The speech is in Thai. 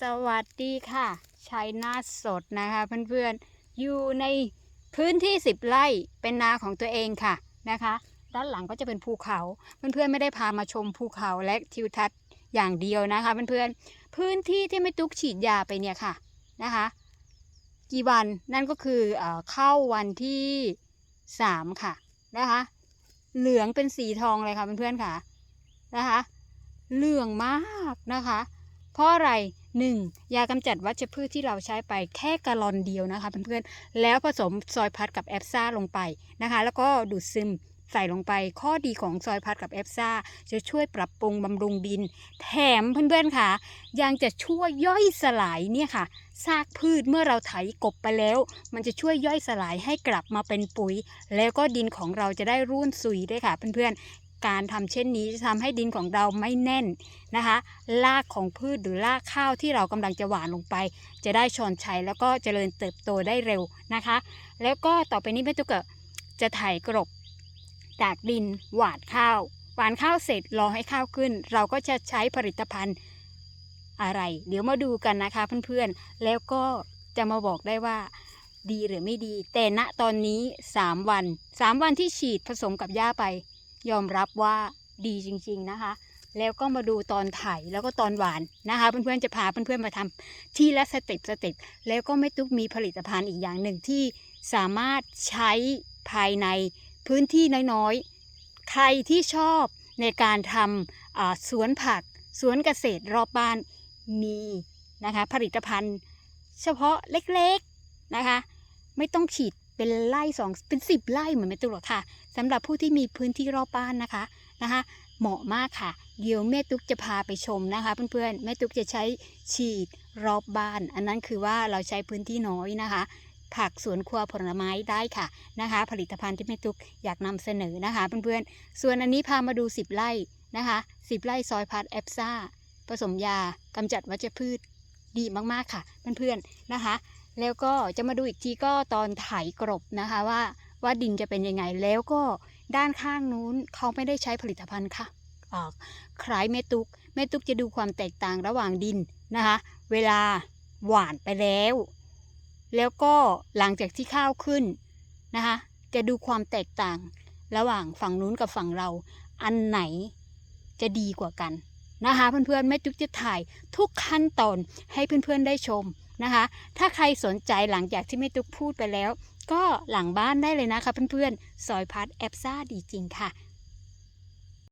สวัสดีค่ะชัยนาสดนะคะเพื่อนๆ อยู่ในพื้นที่ 10 ไร่เป็นนาของตัวเองค่ะนะคะ ด้านหลังก็จะเป็นภูเขา เพื่อนๆ ไม่ได้พามาชมภูเขาและทิวทัศน์อย่างเดียวนะคะเพื่อนๆ พื้นที่ที่ไม่ตุกฉีดยาไปเนี่ยค่ะนะคะ กี่วันนั่นก็คือเอเข้าวันที่ 3 ค่ะนะคะ เหลืองเป็นสีทองเลยค่ะเพื่อนๆค่ะนะคะ เหลืองมากนะคะ เพราะอะไร 1. ยากำจัดวัชพืชที่เราใช้ไปแค่กะลอนเดียวนะคะเพื่อนๆแล้วผสมซอยพัดกับแอปซ่าลงไปนะคะ แล้วก็ดูดซึมใส่ลงไปข้อดีของซอยพัดกับแอปซ่าจะช่วยปรับปรุงบำรุงดิน แถมเพื่อนๆค่ะ ยังจะช่วยย่อยสลายเนี่ยค่ะซากพืชเมื่อเราไถกบไปแล้ว มันจะช่วยย่อยสลายให้กลับมาเป็นปุ๋ย แล้วก็ดินของเราจะได้ร่วนซุยด้วยค่ะเพื่อนๆ การทำเช่นนี้จะทำให้ดินของเราไม่แน่นนะคะรากของพืชหรือรากข้าวที่เรากำลังจะหว่านลงไป จะได้ชอนชัยแล้วก็เจริญเติบโตได้เร็วนะคะ แล้วก็ต่อไปนี้แม่ตุ๊กจะไถกรบจากดินหว่านข้าวหว่านข้าวเสร็จรอให้ข้าวขึ้น เราก็จะใช้ผลิตภัณฑ์อะไร เดี๋ยวมาดูกันนะคะเพื่อนๆ แล้วก็จะมาบอกได้ว่าดีหรือไม่ดี แต่ณตอนนี้ 3 วัน 3 วันที่ฉีดผสมกับหญ้าไป ยอมรับว่าดีจริง ๆนะคะ แล้วก็มาดูตอนไถแล้วก็ตอนหวานนะคะ เพื่อนๆจะพาเพื่อนๆมาทำที่ละสเต็ปสเต็ปแล้วก็ไม่ตุ๊กมีผลิตภัณฑ์อีกอย่างหนึ่งที่สามารถใช้ภายในพื้นที่น้อยๆ ใครที่ชอบในการทำสวนผักสวนเกษตรรอบบ้านมีนะคะ ผลิตภัณฑ์เฉพาะเล็กๆนะคะ ไม่ต้องฉีด เป็นไร่สองเป็นสิบไร่เหมือนแม่ตุ๊กหรอกค่ะสำหรับผู้ที่มีพื้นที่รอบบ้านนะคะนะคะเหมาะมากค่ะ เดี๋ยวแม่ตุ๊กจะพาไปชมนะคะ เพื่อนๆแม่ตุ๊กจะใช้ฉีดรอบบ้าน อันนั้นคือว่าเราใช้พื้นที่น้อยนะคะ ผักสวนครัวผลไม้ได้ค่ะนะคะ ผลิตภัณฑ์ที่แม่ตุ๊กอยากนำเสนอนะคะเพื่อนๆส่วนอันนี้พามาดู 10 ไร่นะคะ10 ไร่ซอยพัดแอปซ่าผสมยากำจัดวัชพืชดีมากๆค่ะเพื่อนๆนะคะ แล้วก็จะมาดูอีกทีก็ตอนไถกรบนะคะว่าว่าดินจะเป็นยังไง แล้วก็ด้านข้างนู้นเขาไม่ได้ใช้ผลิตภัณฑ์ค่ะอ่าคล้ายแม่ตุกแม่ตุกจะดูความแตกต่างระหว่างดินนะคะ เวลาหว่านไปแล้ว แล้วก็หลังจากที่ข้าวขึ้นนะคะ จะดูความแตกต่างระหว่างฝั่งนู้นกับฝั่งเรา อันไหนจะดีกว่ากันนะคะเพื่อนๆแม่ตุ๊กจะถ่ายทุกขั้นตอนให้เพื่อนๆได้ชม นะคะ ถ้าใครสนใจหลังจากที่แม่ตุ๊กพูดไปแล้ว ก็หลังบ้านได้เลยนะคะเพื่อนๆ ซอยพัดแอปซ่าดีจริงค่ะ